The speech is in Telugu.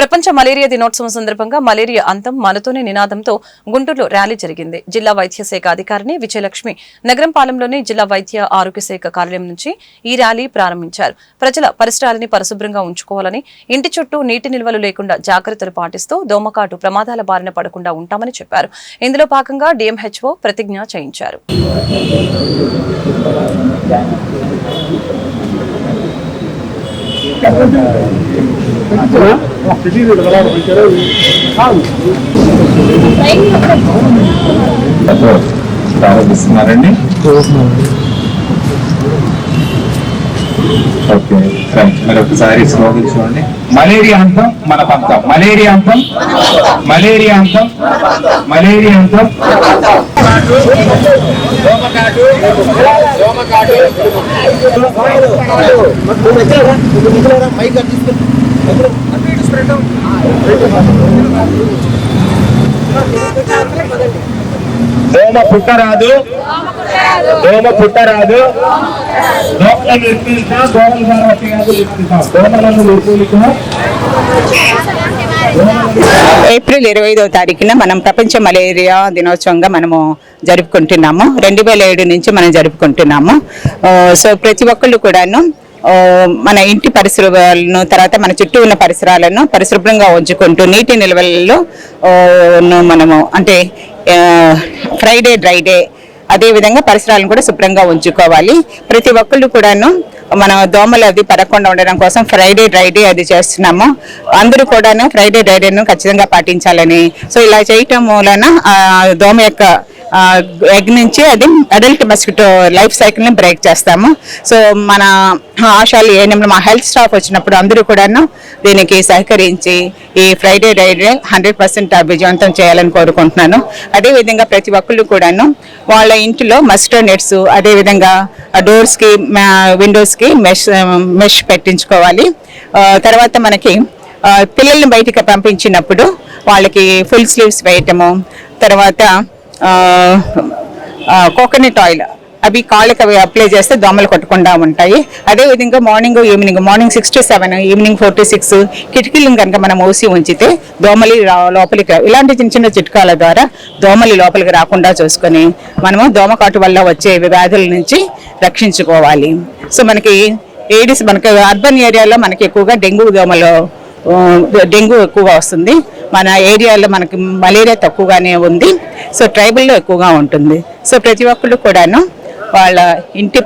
ప్రపంచ మలేరియా దినోత్సవం సందర్భంగా మలేరియా అంతం మనతోనే నినాదంతో గుంటూరులో ర్యాలీ జరిగింది. జిల్లా వైద్య శాఖ అధికారిని విజయలక్ష్మి నగరం పాలెంలోని జిల్లా వైద్య ఆరోగ్య శాఖ కార్యాలయం నుంచి ఈ ర్యాలీ ప్రారంభించారు. ప్రజల పరిసరాలని పరిశుభ్రంగా ఉంచుకోవాలని ఇంటి చుట్టూ నీటి నిల్వలు లేకుండా జాగ్రత్తలు పాటిస్తూ దోమకాటు ప్రమాదాల బారిన పడకుండా ఉంటామని చెప్పారు. ఇందులో భాగంగా డిఎంహెచ్ఓ ప్రతిజ్ఞ చేయించారు. ప్రారంభిస్తున్నారండి? Okay right. మరి ఒకసారి స్లోగన్ చూడండి. మలేరియా అంతం మన పంతం. మలేరియా అంతం మలేరియా అంతం మలేరియా అంతం. దోమ పుట్టరాదు. దోమ పుట్టరాదు. దోమలను దోమల నిర్మిస్తాం దోమలను ఏప్రిల్ ఇరవై ఐదవ తారీఖున మనం ప్రపంచ మలేరియా దినోత్సవంగా మనము జరుపుకుంటున్నాము. రెండు వేల ఏడు నుంచి మనం జరుపుకుంటున్నాము. సో ప్రతి ఒక్కళ్ళు కూడాను మన ఇంటి పరిసరాలను తర్వాత మన చుట్టూ ఉన్న పరిసరాలను పరిశుభ్రంగా ఉంచుకుంటూ నీటి నిల్వలలో ను మనము అంటే ఫ్రైడే డ్రైడే అదేవిధంగా పరిసరాలను కూడా శుభ్రంగా ఉంచుకోవాలి. ప్రతి ఒక్కళ్ళు కూడాను మన దోమలు అది పడకుండా ఉండడం కోసం ఫ్రైడే డ్రైడే అది చేస్తున్నాము. అందరూ కూడాను ఫ్రైడే డ్రైడేను ఖచ్చితంగా పాటించాలని. సో ఇలా చేయటం మూలన దోమ యొక్క ఎగ్ నుంచి అది అడల్ట్ మస్కిటో లైఫ్ సైకిల్ని బ్రేక్ చేస్తాము. సో మన ఆశాలు ఏఎన్ఎం మా హెల్త్ స్టాఫ్ వచ్చినప్పుడు అందరూ కూడాను దీనికి సహకరించి ఈ ఫ్రైడే డైడే హండ్రెడ్ పర్సెంట్ విజయవంతం చేయాలని కోరుకుంటున్నాను. అదేవిధంగా ప్రతి ఒక్కళ్ళు కూడాను వాళ్ళ ఇంటిలో మస్కిటో నెట్స్ అదేవిధంగా డోర్స్కి విండోస్కి మెష్ మెష్ పెట్టించుకోవాలి. తర్వాత మనకి పిల్లల్ని బయటికి పంపించినప్పుడు వాళ్ళకి ఫుల్ స్లీవ్స్ వేయటము తర్వాత కోకోనట్ ఆయిల్ అవి కాళ్ళకి అవి అప్లై చేస్తే దోమలు కొట్టకుండా ఉంటాయి. అదే విధంగా morning evening morning six to seven evening four to six కిటికీలను కనుక మనం మూసి ఉంచితే దోమలు లోపలికి ఇలాంటి చిన్న చిన్న చిట్కాల ద్వారా దోమలు లోపలికి రాకుండా చూసుకొని మనము దోమకాటు వల్ల వచ్చే వ్యాధుల నుంచి రక్షించుకోవాలి. సో మనకి ఏడిస్ మనకి అర్బన్ ఏరియాలో మనకి ఎక్కువగా డెంగ్యూ దోమలు డెంగ్యూ ఎక్కువగా వస్తుంది. మన ఏరియాలో మనకి మలేరియా తక్కువగానే ఉంది. సో ట్రైబల్లో ఎక్కువగా ఉంటుంది. సో ప్రతి ఒక్కళ్ళు కూడాను వాళ్ళ ఇంటి